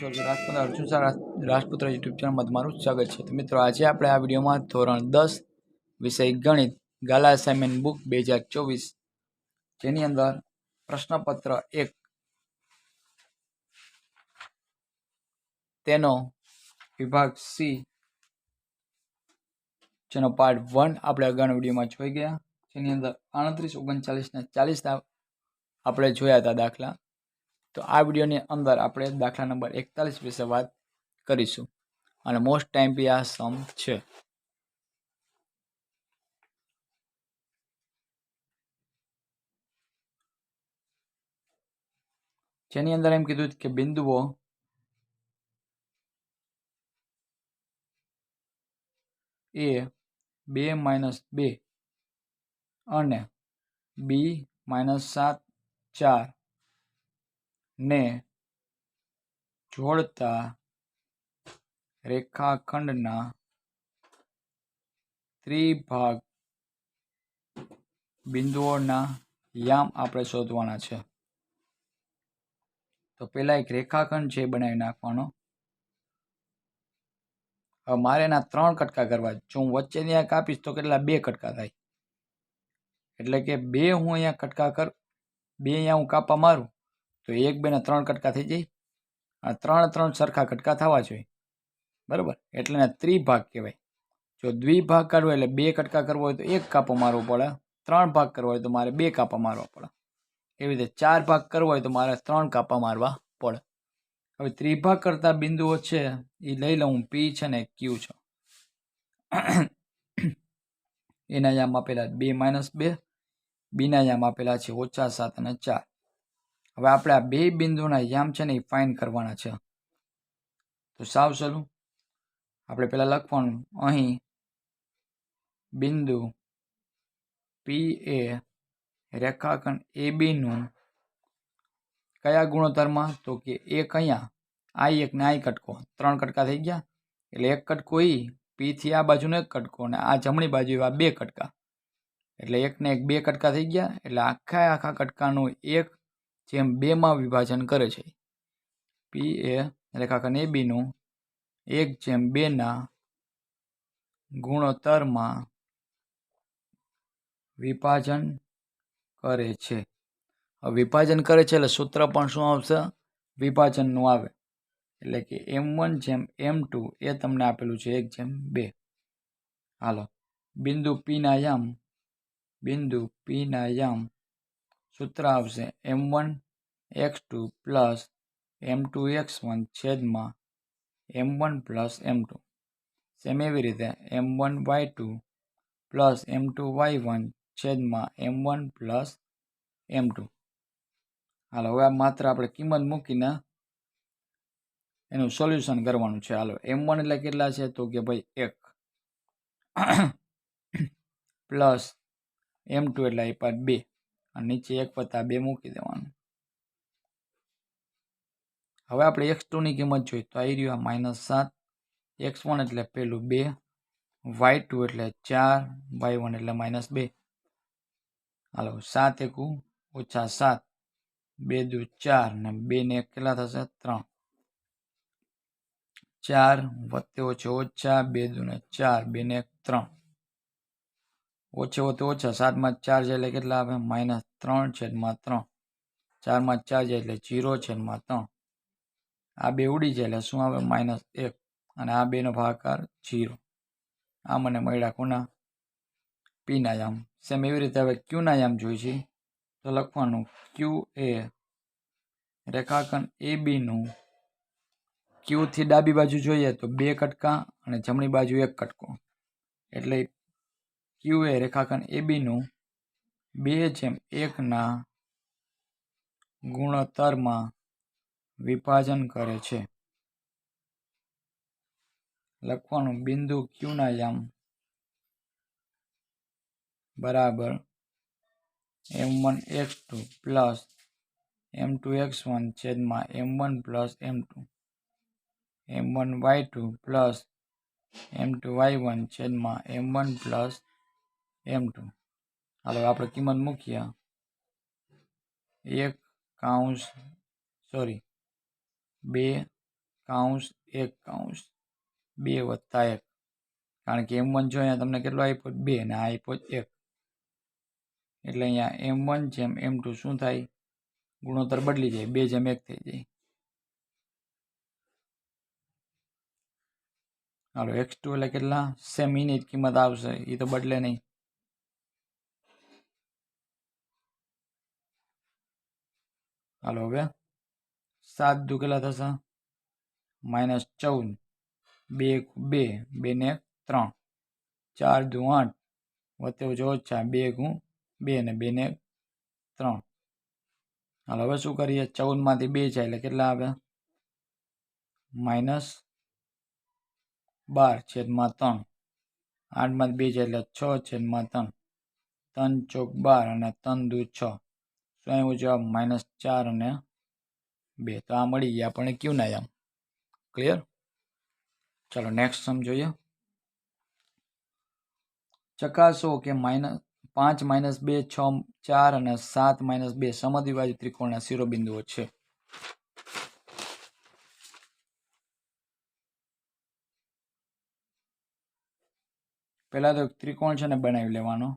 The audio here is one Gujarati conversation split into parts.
છો રાજપુત અર્જુન શાહ રાજપુત્ર યુટ્યુબ ચેનલમાં તમારું સ્વાગત છે. તો મિત્રો, આજે આપણે આ વિડીયોમાં ધોરણ દસ વિષય ગણિત ગાલા અસાઇનમેન્ટ બુક બે હજાર ચોવીસ જેની અંદર પ્રશ્નપત્ર એક તેનો વિભાગ સી જેનો પાર્ટ વન આપણે અગાઉના વિડીયોમાં જોઈ ગયા. જેની અંદર આડત્રીસ, ઓગણચાલીસ ને ચાલીસ આપણે જોયા હતા દાખલા. તો આ વિડીયોની અંદર આપણે દાખલા નંબર એકતાલીસ વિશે વાત કરીશું. અને મોસ્ટ ટાઈમ બી આ સમ છે. જેની અંદર એમ કીધું કે બિંદુઓ એ બે માઇનસ બે અને બી માઇનસ સાત, ચાર ને જોડતા રેખાખંડના ત્રિભાગ બિંદુઓના યામ આપણે શોધવાના છે. તો પહેલાં એક રેખાખંડ છે બનાવી નાખવાનો. હવે મારે એના ત્રણ કટકા કરવા. જો હું વચ્ચે ત્યાં કાપીશ તો કેટલા? બે કટકા થાય. એટલે કે બે હું અહીંયા કટકા કર, બે અહીંયા હું કાપા મારું તો એક, બે ત્રણ કટકા થઈ જાય. આ ત્રણ ત્રણ સરખા કટકા થવા જોઈએ. બરાબર? એટલે એને ત્રિભાગ કહેવાય. જો દ્વિભાગ કાઢવો એટલે બે કટકા કરવો હોય તો એક કાપો મારવો પડે. ત્રણ ભાગ કરવો હોય તો મારે બે કાપા મારવા પડે. એવી રીતે ચાર ભાગ કરવો હોય તો મારે ત્રણ કાપા મારવા પડે. હવે ત્રિભાગ કરતા બિંદુઓ છે, એ લઈ લઉં હું. પી છે ને ક્યુ છે. એના યામ આપેલા બે માઇનસ બે. બીના યામ આપેલા છે ઓછા સાત અને ચાર. હવે આપણે આ બે બિંદુના યામ છે ને એ ફાઇન કરવાના છે. તો સાવ સલું. આપણે પહેલાં લખવાનું. અહીં બિંદુ પી એ રેખાખંડ એ બીનું કયા ગુણોત્તરમાં? તો કે એક અહીંયા આ એક ને આઈ કટકો. ત્રણ કટકા થઈ ગયા. એટલે એક કટકો એ પીથી આ બાજુનો એક કટકો અને આ જમણી બાજુ એવા બે કટકા. એટલે એકને એક બે કટકા થઈ ગયા. એટલે આખા આખા કટકાનું એક જેમ બેમાં વિભાજન કરે છે. પી એ રેખાખંડ એ બીનું એક જેમ બેના ગુણોત્તરમાં વિભાજન કરે છે. વિભાજન કરે છે એટલે સૂત્ર પણ શું આવશે? વિભાજનનું આવે. એટલે કે એમ વન જેમ એમ ટુ એ તમને આપેલું છે એક જેમ બે. હાલો. બિંદુ પીના યામ. બિંદુ પીના યામ. સૂત્ર આવશે M one, X two plus M two, X one છેદમાં M one plus M two. Same એવી રીતે M one Y two plus M two Y one છેદમાં M one plus M two. હાલો, હવે આ માત્ર આપણે કિંમત મૂકીને એનું સોલ્યુશન કરવાનું છે. હાલો, એમ વન એટલે કેટલા છે? તો કે ભાઈ એક. પ્લસ એમ ટુ એટલે આપ્યા બે. અને નીચે એક વત્તા બે મૂકી દેવાનું. હવે આપણે એક્સ ટુની કિંમત જોઈએ તો આવી રહ્યું માઇનસ સાત એક્સ વન એટલે પેલું બે વાય ટુ એટલે ચાર વાય વન એટલે માઇનસ બે. હાલો, સાત એકુ ઓછા સાત, બે દુ ચાર, ને બે ને એક કેટલા થશે? ત્રણ. ચાર વત્તે ઓછે ઓછા બે દુ ને ચાર, બે ને એક ત્રણ. ઓછે તો ઓછા. સાતમાં ચાર છે એટલે કેટલા આવે? માઇનસ ત્રણ છેદમાં ત્રણ. ચારમાં ચાર છે એટલે જીરો છેદમાં ત્રણ. આ બે ઉડી જાય એટલે શું આવે? માઇનસ એક. અને આ બેનો ભાગાકાર જીરો. આ મને મળ્યા કોના? પીના યામ સેમ એવી રીતે હવે ક્યુના યામ જોઈએ છે. તો લખવાનું ક્યુ એ. રેખાખંડ એ બીનું ક્યુથી ડાબી બાજુ જોઈએ તો બે કટકા અને જમણી બાજુ એક કટકો. એટલે ક્યુ એ રેખાખંડ એ બીનું બે જેમ એકના ગુણોત્તરમાં વિભાજન કરે છે. લખવાનું બિંદુ ક્યુના યામ બરાબર M one X two plus M two X one છેદમાં M one plus M two M one Y two plus M two Y one છેદમાં M one plus M two હાલો આપણે કિંમત મૂકીએ એક કાઉન્સ સોરી બે કાઉન્સ એક કાઉન્સ બે વત્તા એક કારણ કે એમ વન જો અહીંયા તમને કેટલો આપ્યો બે અને આ આપ્યો એક એટલે અહીંયા એમ વન જેમ એમ ટુ શું થાય? ગુણોત્તર બદલી જાય, બે જેમ એક થઈ જાય. હાલો એક્સ ટુ એટલે કેટલા? સેમ એની જ કિંમત આવશે એ તો બદલે નહીં. હાલો હવે. સાત દુકેલા થશે. માઇનસ ચૌદ. બે બે બે ને ત્રણ. ચાર દુ આઠ. વત્તે ઓછો ઓછા બે ગું, બે ને બે ને ત્રણ. હાલો હવે શું કરીએ? ચૌદમાંથી બે છે એટલે કેટલા આવે? માઇનસ બાર છેદમાં ત્રણ. આઠમાં બે છે એટલે છ છેદમાં ત્રણ. ત્રણ ચોક બાર અને ત્રણ દુ છ. શું આવ્યું જવાબ માઇનસ ચાર અને બે. તો આ મળી ગયા આપણને કયું ના આમ ક્લિયર ચાલો નેક્સ્ટ સમ જોઈએ. ચકાસો કે માઇનસ પાંચ માઇનસ બે, છ, ચાર અને સાત માઇનસ બે સમદ્વિભાજ્ય ત્રિકોણના શિરોબિંદુઓ છે. પહેલા તો ત્રિકોણ છે ને બનાવી લેવાનો.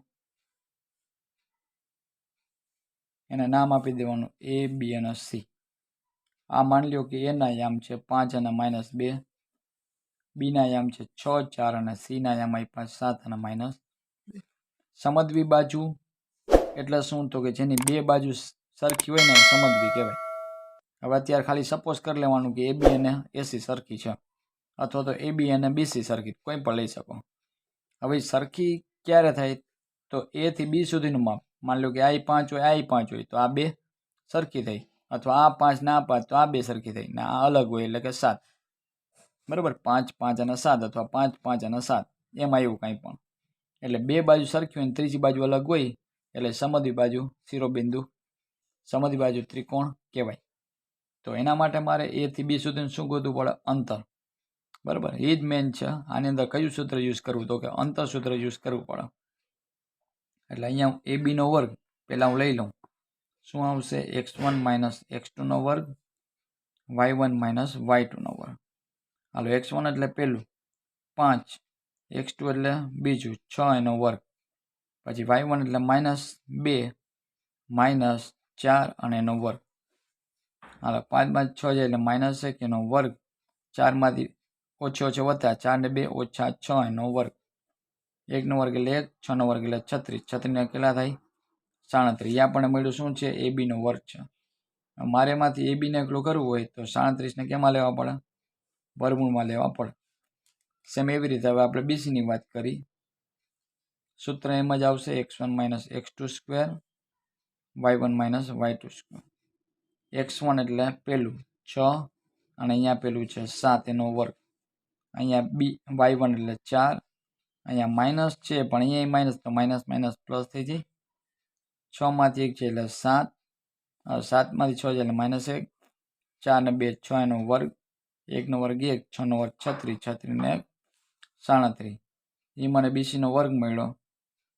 એને નામ આપી દેવાનું એ બી અને સી આ માની લ્યો કે એના યામ છે પાંચ અને માઇનસ બે. બીના યામ છે છ, ચાર અને સીના યામ આપ્યા સાત અને માઇનસ સમદ્વી બાજુ, એટલે શું તો કે જેની બે બાજુ સરખી હોય ને સમદ્વી કહેવાય. હવે અત્યારે ખાલી સપોઝ કરી લેવાનું કે એ બી અને એસી સરખી છે. અથવા તો એ બી અને બીસી સરખી, કોઈ પણ લઈ શકો. હવે સરખી ક્યારે થાય? તો એથી બી સુધીનું માપ. માની લો કે આ પાંચ હોય આ પાંચ હોય, તો આ બે સરખી થઈ. અથવા આ પાંચ ના પાંચ, તો આ બે સરખી થઈ. ને આ અલગ હોય એટલે કે સાત. બરાબર? પાંચ પાંચ અને સાત અથવા પાંચ પાંચ અને સાત. એમાં એવું કાંઈ પણ. એટલે બે બાજુ સરખી હોય ને ત્રીજી બાજુ અલગ હોય, એટલે સમધી બાજુ શિરોબિંદુ, સમધી બાજુ ત્રિકોણ કહેવાય. તો એના માટે મારે એ થી બી સુધીનું શું ગોતવું પડે? અંતર. બરાબર? એ જ મેન છે. આની અંદર કયું સૂત્ર યુઝ કરવું? તો કે અંતર સૂત્ર યુઝ કરવું પડે. એટલે અહીંયા એ બીનો વર્ગ, પહેલાં હું લઈ લઉં. શું આવશે? એક્સ વન માઇનસ એક્સ ટુનો વર્ગ વાય વન માઇનસ વાય ટુનો વર્ગ. હાલો એક્સ વન એટલે પહેલું. પાંચ. એક્સ ટુ એટલે બીજું. છ એનો વર્ગ. પછી વાય વન એટલે માઇનસ બે માઇનસ ચાર અને એનો વર્ગ. હાલો પાંચમાં છ જાય એટલે માઇનસ એક એનો વર્ગ. ચારમાંથી ઓછો ઓછો વધતા ચાર ને બે ઓછા છ એનો વર્ગ. એકનો વર્ગ એટલે એક, છનો વર્ગ એટલે છત્રીસ. છત્રીસને કેટલા થાય? સાડત્રીસ. આ પણ મળ્યું શું છે? એ બીનો વર્ગ છે. મારે એમાંથી એ બીને એકલું કરવું હોય તો સાડત્રીસને કેમાં લેવા પડે? વર્ગમૂળમાં લેવા પડે. સેમ એવી રીતે હવે આપણે બીસીની વાત કરી. સૂત્ર એમ જ આવશે X one minus X two square Y one minus Y two square X one એટલે પહેલું છ, અને અહીંયા પેલું છે સાત એનો વર્ગ. અહીંયા બી વાય વન એટલે ચાર અહીંયા માઇનસ છે, પણ અહીંયા માઇનસ તો માઇનસ માઇનસ પ્લસ થઈ જાય. છમાંથી એક છે એટલે સાત. સાતમાંથી છ છે એટલે માઇનસ એક. ચાર ને બે, છ એનો વર્ગ. એકનો વર્ગ એક છનો વર્ગ છત્રીસ છત્રીસને એક, સાડત્રીસ. એ મને બીસીનો વર્ગ મળ્યો.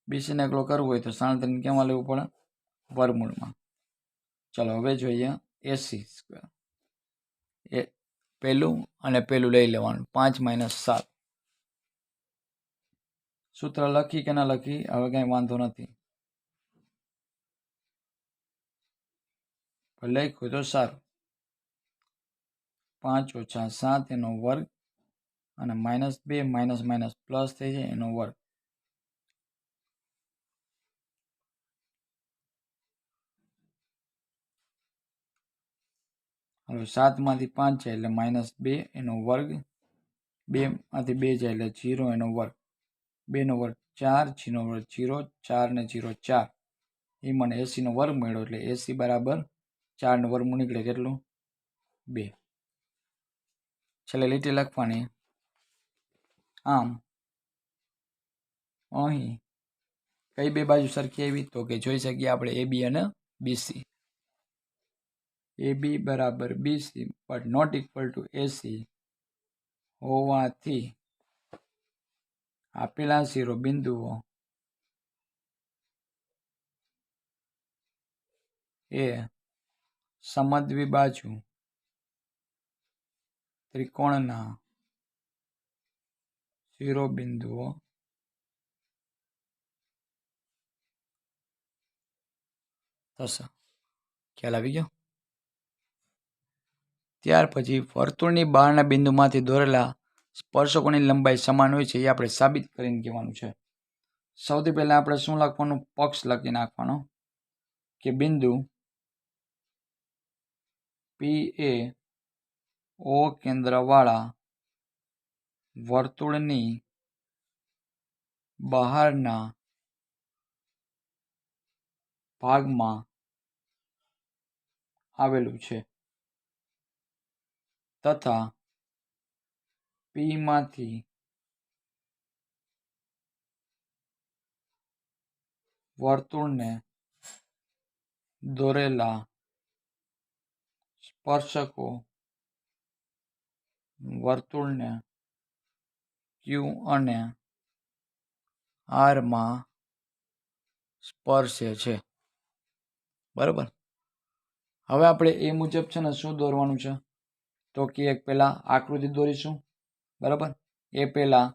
બીસીને એકલો કરવો હોય તો સાડત્રીસને કેમાં લેવું પડે? વર્ગમૂળમાં. ચલો, હવે જોઈએ એસી સ્ક્વેર એ પહેલું અને પહેલું લઈ લેવાનું. પાંચ માઇનસ સાત. સૂત્ર લખી કે ના લખી, હવે કંઈ વાંધો નથી. લખ્યું તો સારું. પાંચ ઓછા સાત એનો વર્ગ અને માઇનસ બે, માઇનસ માઇનસ પ્લસ થઈ જાય એનો વર્ગ. હવે સાતમાંથી પાંચ છે એટલે માઇનસ બે એનો વર્ગ, બેમાંથી બે જાય એટલે જીરો એનો વર્ગ. બેનો વર્ગ ચાર જીનો વર્ગ જીરો, ચાર ને જીરો ચાર. એ મને એસીનો વર્ગ મળ્યો એટલે એસી બરાબર ચારનો વર્ગમૂળ નીકળે કેટલું? બે. છેલ્લે લીટી લખવાની. આમ, અહીં કઈ બે બાજુ સરખી આવી? તો કે જોઈ શકીએ આપણે એ બી અને બીસી એ બી બરાબર BC but not equal to AC હોવાથી આપેલા શિરોબિંદુઓ એ સમદ્વી બાજુ ત્રિકોણના શિરોબિંદુઓ થશે ખ્યાલ આવી ગયો? ત્યાર પછી વર્તુળની બહારના બિંદુમાંથી દોરેલા સ્પર્શકોની લંબાઈ સમાન હોય છે એ આપણે સાબિત કરીને કહેવાનું છે. સૌથી પહેલાં આપણે શું લખવાનું? પક્ષ લખી નાખવાનો. કે બિંદુ પી એ ઓ કેન્દ્રવાળા વર્તુળની બહારના ભાગમાં આવેલું છે. તથા પીમાંથી. વર્તુળને દોરેલા સ્પર્શકો વર્તુળને ક્યુ અને આરમાં સ્પર્શે છે. બરાબર? હવે આપણે એ મુજબ છે ને શું દોરવાનું છે? તો કે એક પહેલાં આકૃતિ દોરીશું. બરાબર? એ પહેલાં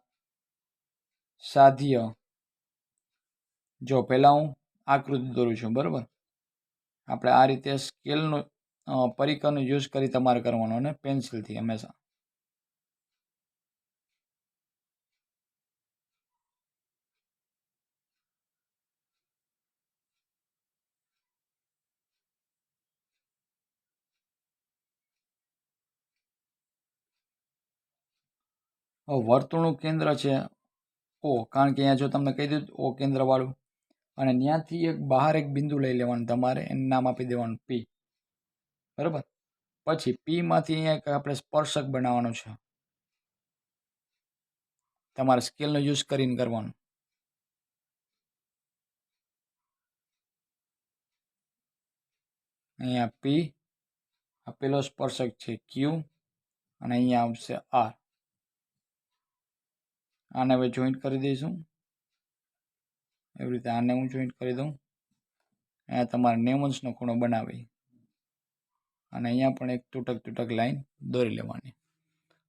સાધ્ય, જો પહેલાં હું આકૃતિ દોરું છું, બરાબર? આપણે આ રીતે સ્કેલનો પરિકરનો યુઝ કરી તમારે કરવાનો અને પેન્સિલથી હંમેશા. વર્તુળનું કેન્દ્ર છે. ઓ, કારણ કે અહીંયા જો તમને કહી દીધું ઓ કેન્દ્રવાળું. અને ત્યાંથી એક બહાર એક બિંદુ લઈ લેવાનું તમારે, એનું નામ આપી દેવાનું પી બરાબર? પછી પીમાંથી અહીંયા એક આપણે સ્પર્શક બનાવવાનું છે. તમારે સ્કેલનો યુઝ કરીને કરવાનું. અહીંયા પી આ પેલો સ્પર્શક છે ક્યુ અને અહીંયા આવશે આર આને હવે જોઈન્ટ કરી દઈશું. એવી રીતે આને હું જોઈન્ટ કરી દઉં. અહીંયા તમારે નેવન્સનો ખૂણો બનાવી. અને અહીંયા પણ એક તૂટક તૂટક લાઈન દોરી લેવાની.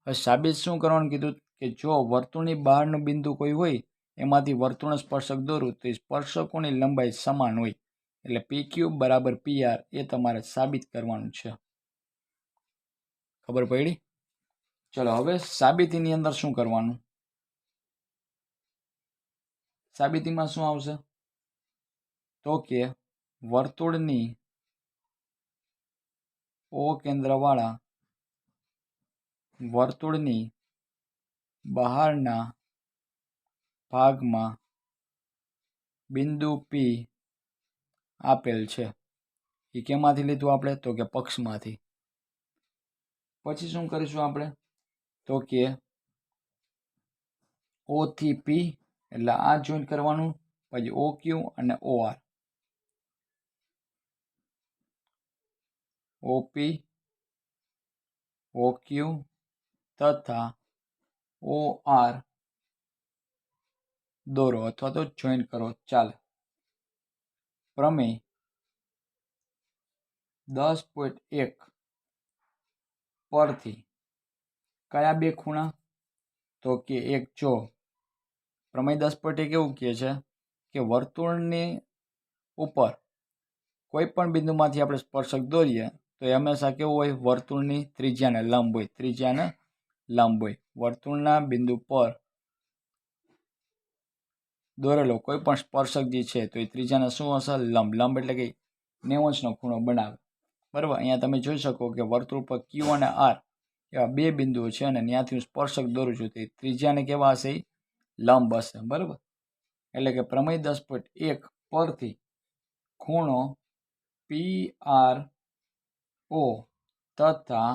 હવે સાબિત શું કરવાનું કીધું કે જો વર્તુળની બહારનું બિંદુ કોઈ હોય, એમાંથી વર્તુળ સ્પર્શક દોરું, તો એ સ્પર્શકોની લંબાઈ સમાન હોય. એટલે પી ક્યુ બરાબર પી આર એ તમારે સાબિત કરવાનું છે. ખબર પડી? ચલો, હવે સાબિતીની અંદર શું કરવાનું? સાબિતીમાં શું આવશે? તો કે વર્તુળની ઓ કેન્દ્રવાળા વર્તુળની બહારના ભાગમાં બિંદુ પી આપેલ છે. એ કેમાંથી લીધું આપણે? તો કે પક્ષમાંથી. પછી શું કરીશું આપણે? તો કે ઓથી પી એટલે આ જોઈન કરવાનું, પછી ઓ ક્યુ અને ઓ આર ઓપી ક્યુ તથા ઓ આર દોરો અથવા તો જોઈન કરો. ચાલે. પ્રમેય દસ પોઈન્ટ એક પરથી કયા બે ખૂણા? તો કે એક જો. પ્રમેય દસ પોઈન્ટ એક એવું કહે છે કે વર્તુળની ઉપર કોઈ પણ બિંદુમાંથી આપણે સ્પર્શક દોરીએ, તો એ હંમેશા કેવું હોય? વર્તુળની ત્રિજ્યાને લંબ હોય. ત્રિજ્યાને લંબ હોય. વર્તુળના બિંદુ પર દોરેલો કોઈ પણ સ્પર્શક જે છે, તો એ ત્રીજાને શું હશે? લંબ. લંબ એટલે કે નેવંશનો ખૂણો બનાવે. બરાબર? અહીંયા તમે જોઈ શકો કે વર્તુળ પર ક્યુ અને આર એવા બે બિંદુઓ છે અને ત્યાંથી હું સ્પર્શક દોરું છું, તે ત્રિજ્યાને કેવા હશે? લંબ હશે બરાબર? એટલે કે પ્રમેય દસ પોઈન્ટ એક પરથી ખૂણો પી આર ઓ તથા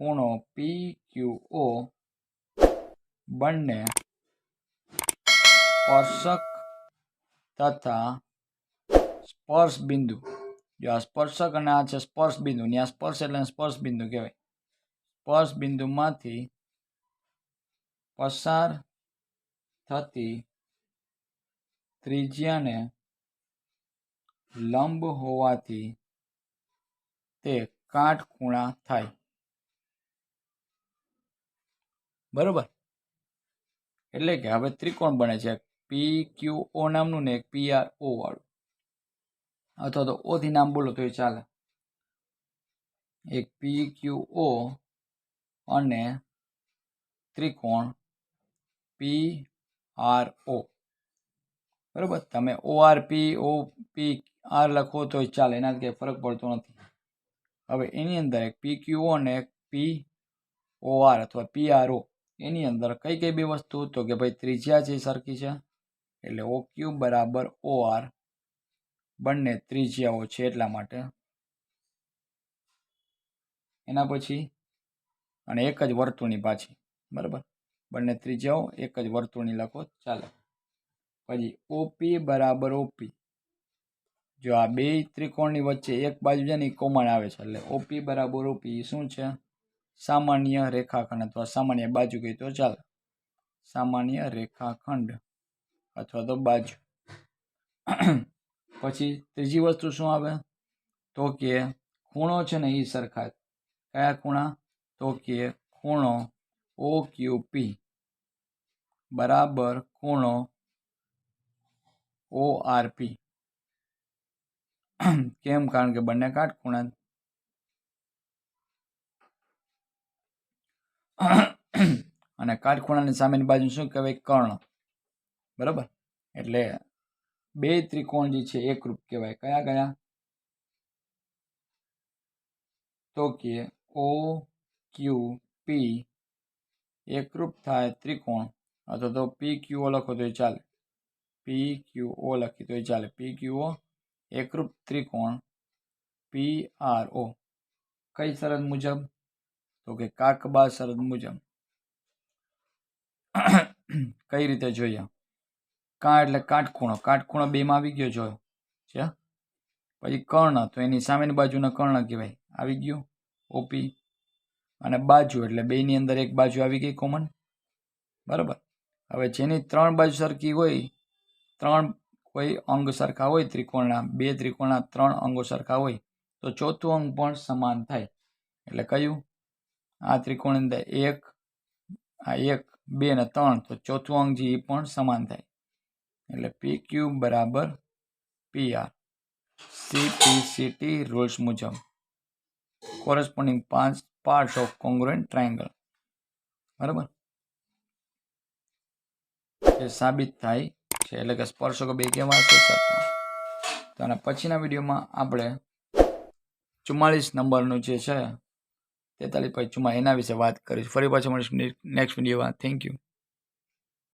ખૂણો પી ક્યુ ઓ બંને સ્પર્શક તથા સ્પર્શ બિંદુ. જો આ સ્પર્શક અને આ છે સ્પર્શ બિંદુ ત્યાં સ્પર્શ એટલે સ્પર્શ બિંદુ કહેવાય. સ્પર્શ બિંદુમાંથી પસાર થતી ત્રિજ્યાને લંબ હોવાથી તે કાટખૂણા થાય. બરોબર? એટલે કે હવે ત્રિકોણ બને છે. પી ક્યુ ઓ નામનું ને એક પી આર ઓ વાળું. અથવા તો ઓથી નામ બોલો તો એ ચાલે. એક પી ક્યુ ઓ અને ત્રિકોણ પી આર ઓ બરાબર? તમે ઓ આર પી ઓ પી આર લખો તો ચાલે એનાથી કંઈ ફરક પડતો નથી. હવે એની અંદર એક પી ક્યુ અને એક પી ઓ આર અથવા પી આર ઓ એની અંદર કઈ કઈ બે વસ્તુ? તો કે ભાઈ ત્રિજ્યા છે સરખી છે, એટલે ઓ ક્યુ બરાબર ઓ આર બંને ત્રિજ્યાઓ છે એટલા માટે. એના પછી, અને એક જ વર્તુળની પાછી. બરાબર? બંને ત્રિજ્યાઓ એક જ વર્તુળની લખો. ચાલે. પછી ઓપી બરાબર ઓપી જો આ બે ત્રિકોણની વચ્ચે એક બાજુ છે ને એ કોમન આવે છે, એટલે ઓપી બરાબર ઓપી શું છે? સામાન્ય રેખાખંડ અથવા સામાન્ય બાજુ કહી તો ચાલે. સામાન્ય રેખાખંડ અથવા તો બાજુ. પછી ત્રીજી વસ્તુ શું આવે? તો કે ખૂણો છે ને એ સરખા. કયા ખૂણા? તો કે ખૂણો ઓ ક્યુ પી. બરાબર, ખૂણો ઓ આર કેમ? કારણ કે બંને કાટખૂણા અને કાટખૂણાની સામેની બાજુ શું કહેવાય? કર્ણ. બરાબર? એટલે બે ત્રિકોણ જે છે એકરૂપ કહેવાય. કયા કયા? તો કે ઓ ક્યુ પી એકરૂપ થાય ત્રિકોણ. અથવા તો પી ક્યુ ઓ લખો તો એ ચાલે. પી ક્યુ ઓ લખી તો એ ચાલે. પી ક્યુ ઓ એકરૂપ ત્રિકોણ. પી આર ઓ કઈ શરત મુજબ? તો કે કાકબા શરત મુજબ. કઈ રીતે જોઈએ? કા એટલે કાટખૂણો. કાટખૂણો બેમાં આવી ગયો જોયો. છે? પછી કર્ણ. તો એની સામેની બાજુના કર્ણ કહેવાય. આવી ગયું. ઓપી અને બાજુ, એટલે બેની અંદર એક બાજુ આવી ગઈ કોમન બરાબર? હવે જેની ત્રણ બાજુ સરખી હોય, ત્રણ કોઈ અંગ સરખા હોય, ત્રિકોણના, બે ત્રિકોણના ત્રણ અંગો સરખા હોય, તો ચોથું અંગ પણ સમાન થાય. એટલે કયું? આ ત્રિકોણની અંદર એક, આ એક, બે ને ત્રણ, તો ચોથું અંગ જે એ પણ સમાન થાય. એટલે પી ક્યુ બરાબર P R C P C T rules મુજબ. કોરસ્પોન્ડિંગ પાંચ પાર્ટ્સ ઓફ કોંગ્રુએન્ટ ટ્રાયંગલ બરાબર? એ સાબિત થાય છે, એટલે કે સ્પર્શકો બે કેવા છે તો અને પછીના વિડીયોમાં આપણે ચુમ્માળીસ નંબરનું જે છે, તેતાલીસ પછી ચુમ્મા એના વિશે વાત કરીશ. ફરી પાછું મળીશ. નેક્સ્ટ વિડીયોમાં થેન્ક યુ